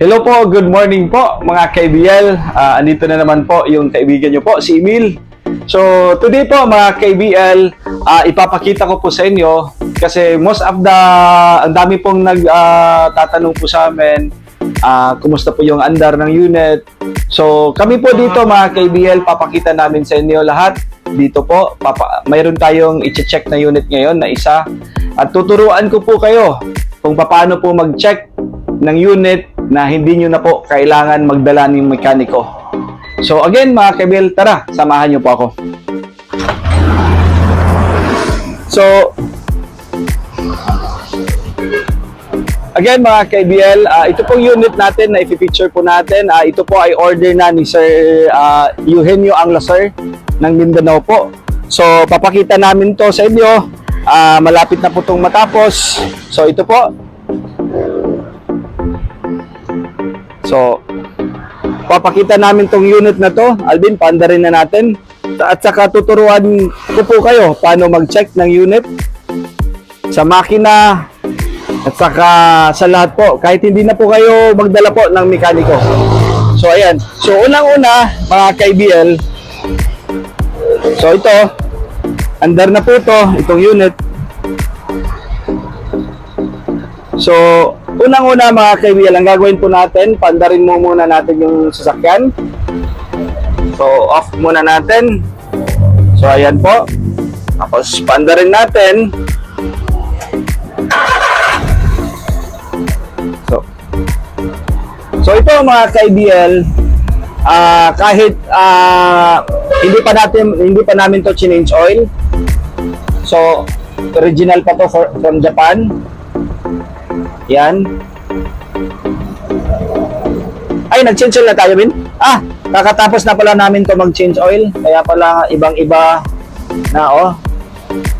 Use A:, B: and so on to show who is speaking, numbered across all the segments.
A: Hello po, good morning po mga KBL. Ah, andito na naman po yung kaibigan nyo po, si Emil. So, today po mga KBL, ah, ipapakita ko po sa inyo kasi most of the, ang dami pong nagtatanong po sa amin, ah, kumusta po yung andar ng unit. So, kami po dito mga KBL, papakita namin sa inyo lahat. Dito po, papa, mayroon tayong i-check na unit ngayon na isa. At tuturuan ko po kayo kung paano po mag-check ng unit na hindi nyo na po kailangan magdala ng mekaniko. So again mga kaibil, tara, samahan nyo po ako. So, again mga KBL, ah, ito pong unit natin na i-feature po natin. Ah, ito po ay order na ni Sir ah, Eugenio Angla Sir ng Mindanao po. So, papakita namin to sa inyo. Ah, malapit na po itong matapos. So, ito po, So, papakita namin tong unit na to. Alvin, paanda rin na natin. At saka tuturuan ko po kayo paano mag-check ng unit sa makina at saka sa lahat po. Kahit hindi na po kayo magdala po ng mekaniko. So, ayan. So, unang-una, mga KBL. So, ito. Under na po ito, itong unit. So, unang-una mga kaibigan, ang gagawin po natin, pandarin mo muna natin yung sasakyan. So, off muna natin. So, ayan po. Tapos, pandarin natin. So, so ito mga kaibigan, ah kahit ah, hindi pa natin hindi pa namin to change oil. So, original pa to for, from Japan. Yan. Ay, nag-change oil na tayo, Bin? Ah, kakatapos na pala namin to mag-change oil. Kaya pala ibang-iba na, oh.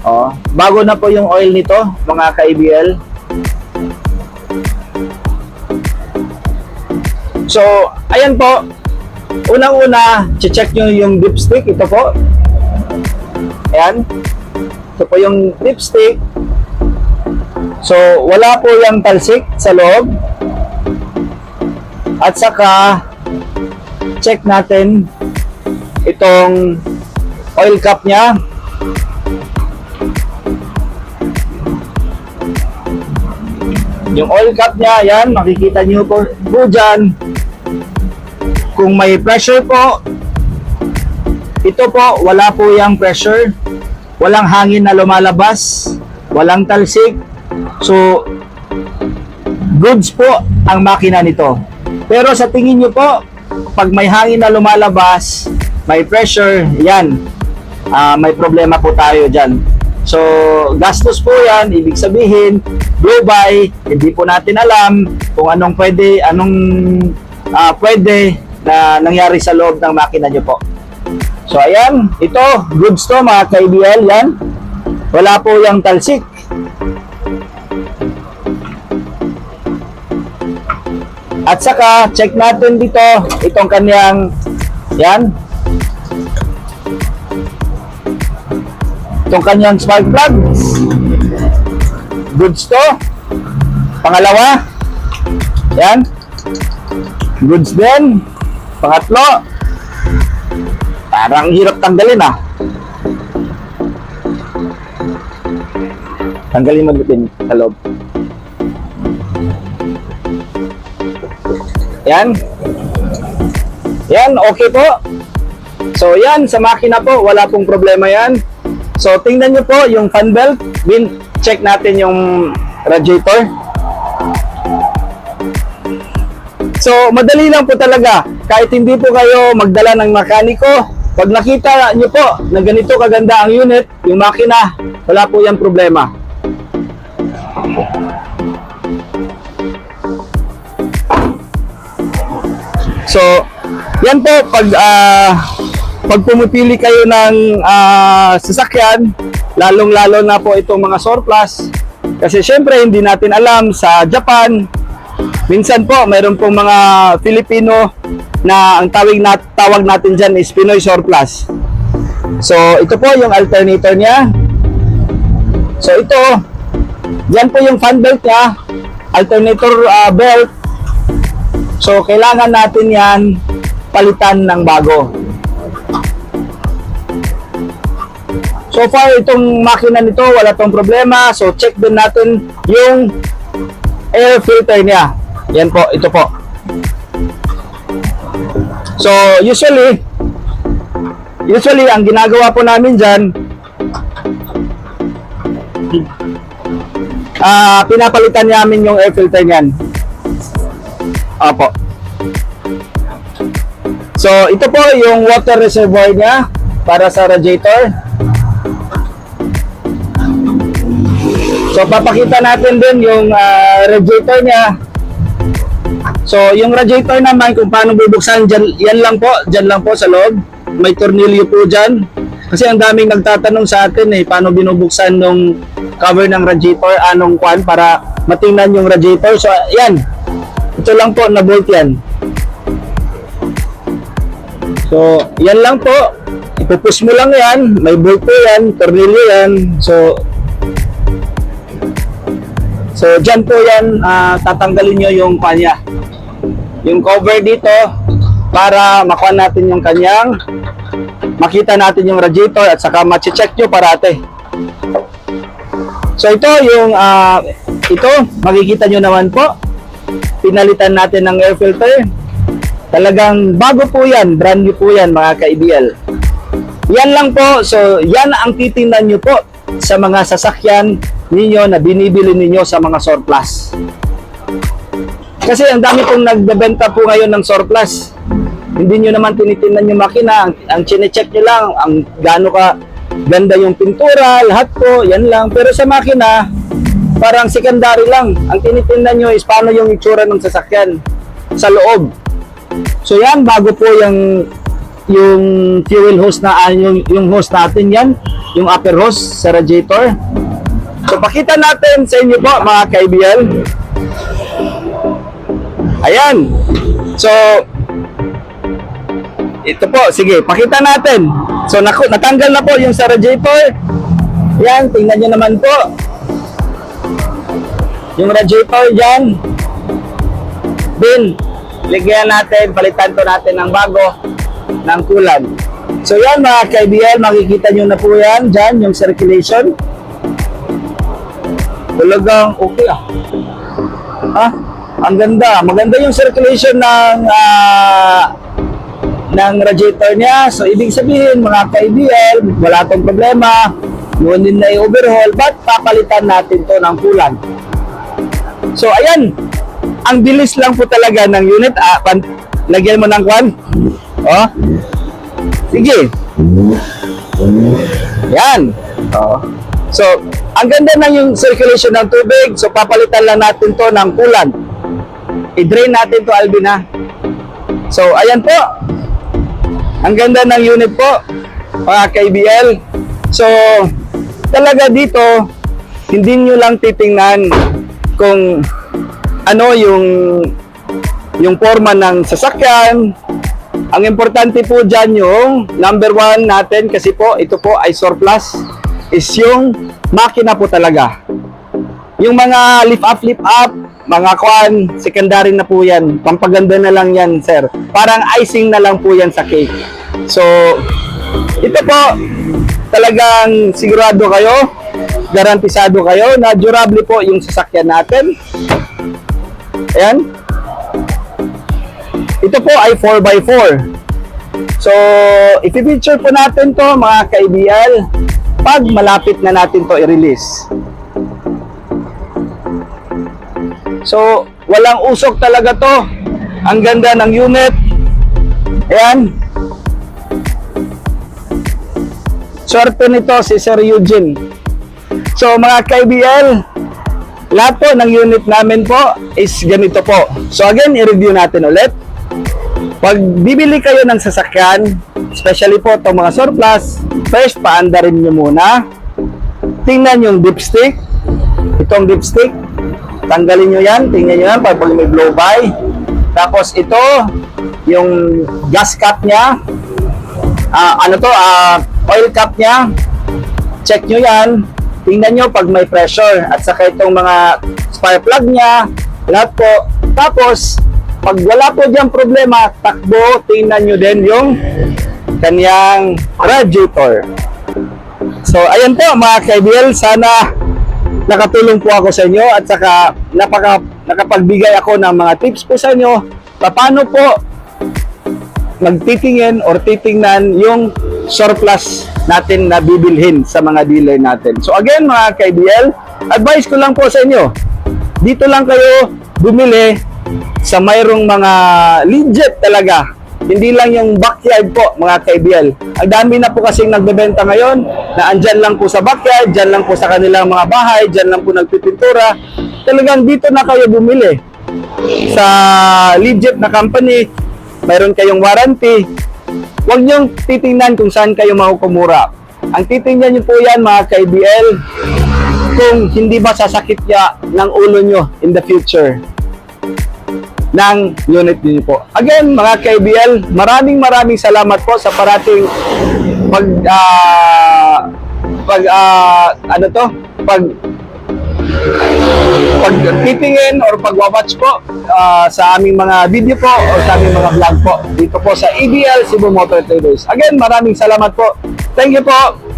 A: Oh, bago na po yung oil nito, mga ka-ABL. So, ayan po. Unang-una, check nyo yung dipstick. Ito po. Ayan. Ito po yung dipstick. So, wala po yung talsik sa loob. At saka, check natin itong oil cap niya. Yung oil cap niya, yan, makikita niyo po, po dyan. Kung may pressure po, ito po, wala po yung pressure. Walang hangin na lumalabas. Walang talsik. So, goods po ang makina nito. Pero sa tingin nyo po, pag may hangin na lumalabas, may pressure, yan, ah, may problema po tayo dyan. So, gastos po yan, ibig sabihin, go by, hindi po natin alam kung anong pwede, anong ah, pwede na nangyari sa loob ng makina nyo po. So, ayan, ito, goods to mga ka-IBL, yan. Wala po yung talsik. At saka, check natin dito, itong kanyang, yan. Itong kanyang spark plug. Goods to. Pangalawa, yan. Goods din. Pangatlo, parang hirap tanggalin ah. Tanggalin mo din sa loob. Yan. Yan, okay po. So yan, sa makina po, wala pong problema yan. So tingnan nyo po yung fan belt. Bin, check natin yung radiator. So madali lang po talaga. Kahit hindi po kayo magdala ng mekaniko, pag nakita nyo po na ganito kaganda ang unit, yung makina, wala po yung problema. So, yan po pag ah, pag pumipili kayo ng ah, sasakyan, lalong-lalo na po itong mga surplus kasi syempre hindi natin alam sa Japan minsan po mayroon pong mga Filipino na ang tawag nat tawag natin diyan is Pinoy surplus. So, ito po yung alternator niya. So, ito yan po yung fan belt niya, alternator ah, belt So, kailangan natin yan palitan ng bago. So far, itong makina nito, wala tong problema. So, check din natin yung air filter niya. Yan po, ito po. So, usually, usually, ang ginagawa po namin dyan, ah pinapalitan namin yung air filter niyan. Opo. So, ito po yung water reservoir niya para sa radiator. So, papakita natin din yung ah, radiator niya. So, yung radiator naman, kung paano bubuksan, dyan, yan lang po, dyan lang po sa loob. May tornilyo po dyan. Kasi ang daming nagtatanong sa atin eh, paano binubuksan nung cover ng radiator, anong kwan, para matingnan yung radiator. So, yan. Ito lang po, na-bolt yan. So, yan lang po. Ipupush mo lang yan. May bolt po yan, tornilyo yan. So, So, dyan po yan, ah, tatanggalin nyo yung kanya. Yung cover dito, para makuha natin yung kanyang, makita natin yung radiator at saka machi-check nyo parate. So, ito yung, ah, ito, makikita nyo naman po, pinalitan natin ng air filter. Talagang bago po yan, brand new po yan mga ka-IBL. Yan lang po, so yan ang titingnan nyo po sa mga sasakyan ninyo na binibili ninyo sa mga surplus. Kasi ang dami pong nagbebenta po ngayon ng surplus. Hindi nyo naman tinitingnan yung makina, ang, ang chinecheck nyo lang, ang gaano ka ganda yung pintura, lahat po, yan lang. Pero sa makina, parang secondary lang. Ang tinitingnan nyo is paano yung itsura ng sasakyan sa loob. So yan, bago po yung yung fuel hose na ah, yung, yung hose natin yan, yung upper hose sa radiator. So pakita natin sa inyo po mga ka-IBL. Ayan. So ito po, sige, pakita natin. So naku, natanggal na po yung sa radiator. Yan, tingnan nyo naman po. Yung radiator dyan. Bin, ligyan natin, palitan to natin ng bago ng kulan. So yan mga ka-IBL, makikita nyo na po yan dyan, yung circulation. Talagang okay ah. Ha? Ang ganda. Maganda yung circulation ng ah, ng radiator niya. So, ibig sabihin, mga ka-IBL, wala tong problema. Din na i-overhaul, but papalitan natin to ng kulan. So, ayan. Ang bilis lang po talaga ng unit. Ah, pan- lagyan mo ng kwan. Oh. Sige. Yan. Oh. So, ang ganda ng yung circulation ng tubig. So, papalitan lang natin to ng kulan. I-drain natin to, Alvin, ha? So, ayan po. Ang ganda ng unit po, mga ka-IBL. So, talaga dito, hindi nyo lang titingnan kung ano yung yung forma ng sasakyan. Ang importante po dyan yung number one natin kasi po ito po ay surplus is yung makina po talaga. Yung mga lift up, lift up, mga kwan, secondary na po yan. Pampaganda na lang yan, sir. Parang icing na lang po yan sa cake. So, ito po, talagang sigurado kayo, garantisado kayo na durable po yung sasakyan natin. Ayan. Ito po ay 4x4. So, i-feature po natin to mga ka-IBL pag malapit na natin to i-release. So, walang usok talaga to. Ang ganda ng unit. Ayan. Swerte nito si Sir Eugene. So, mga ka-IBL, lahat po ng unit namin po is ganito po. So, again, i-review natin ulit. Pag bibili kayo ng sasakyan, especially po itong mga surplus, first, paandarin nyo muna. Tingnan yung dipstick. Itong dipstick, tanggalin nyo yan. Tingnan nyo yan pag may blow by. Tapos ito, yung gas cap niya. Ah, ano to, ah, oil cap niya. Check nyo yan. Tingnan nyo pag may pressure. At saka itong mga spark plug niya. Lahat po. Tapos, Pag wala po dyan problema, takbo, tingnan nyo din yung kanyang radiator. So, ayan po mga kaibigan, sana nakatulong po ako sa inyo at saka napaka, nakapagbigay ako ng mga tips po sa inyo paano po magtitingin or titingnan yung surplus natin na bibilhin sa mga dealer natin. So again mga kaibigan, advice ko lang po sa inyo, dito lang kayo bumili sa mayroong mga legit talaga. Hindi lang yung backyard po mga kaibigan. Ang dami na po kasing nagbebenta ngayon na andyan lang po sa backyard, dyan lang po sa kanilang mga bahay, dyan lang po nagpipintura. Talagang dito na kayo bumili sa legit na company, mayroon kayong warranty, huwag niyong titingnan kung saan kayo makukumura. Ang titingnan niyo po yan mga ka-IBL, kung hindi ba sasakit niya ng ulo niyo in the future ng unit niyo po. Again, mga ka-IBL, maraming maraming salamat po sa parating pag ah, pag ah, ano to, pag pag titingin or pag-watch po ah, sa aming mga video po or sa aming mga vlog po dito po sa EBL Cebu Motor Traders. Again, maraming salamat po. Thank you po.